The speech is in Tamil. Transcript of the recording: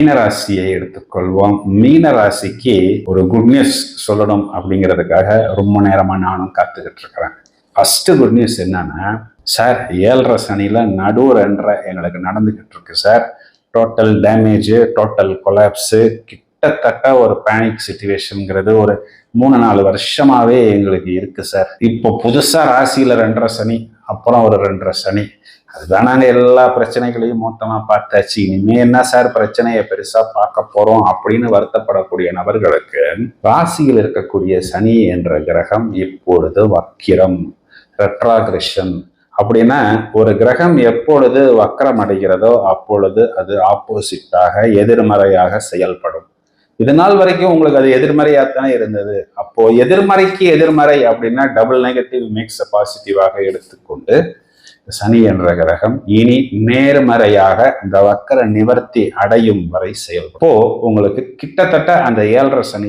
மீனராசியை எடுத்துக்கொள்வோம். மீனராசிக்கு ஒரு குட் நியூஸ் சொல்லணும் அப்படிங்கிறதுக்காக ரொம்ப நேரமா நானும் காத்துக்கிட்டு இருக்கிறேன். ஃபர்ஸ்ட் குட் நியூஸ் என்னன்னா சார் ஏழரை சனியில நடு ரெண்டரை எங்களுக்கு நடந்துகிட்டு இருக்கு sir total damage total collapse கிட்டத்தட்ட ஒரு பேனிக் சுச்சுவேஷனுங்கிறது ஒரு மூணு நாலு வருஷமாவே எங்களுக்கு இருக்கு சார் இப்போ புதுசா ராசியில ரெண்டரை சனி அப்புறம் ஒரு ரெண்டரை சனி. அதுதான் நாங்கள் எல்லா பிரச்சனைகளையும் மொத்தமாக பார்த்தாச்சு. இனிமே என்ன சார் பிரச்சனையை பெருசாக பார்க்க போகிறோம் அப்படின்னு வருத்தப்படக்கூடிய நபர்களுக்கு ராசியில் இருக்கக்கூடிய சனி என்ற கிரகம் இப்பொழுது வக்கிரம் ரெட்ராகிரஷன் அப்படின்னா ஒரு கிரகம் எப்பொழுது வக்கரம் அடைகிறதோ அப்பொழுது அது ஆப்போசிட்டாக எதிர்மறையாக செயல்படும். இது நாள் வரைக்கும் உங்களுக்கு அது எதிர்மறையாக தான் இருந்தது. அப்போ எதிர்மறைக்கு எதிர்மறை அப்படின்னா டபுள் நெகட்டிவ் மிக்ஸ் பாசிட்டிவாக எடுத்துக்கொண்டு சனி என்ற கிரகம் இனி நேர்மறையாக இந்த வக்கர நிவர்த்தி அடையும் வரை செயல்படும். இப்போ உங்களுக்கு கிட்டத்தட்ட அந்த ஏழரை சனி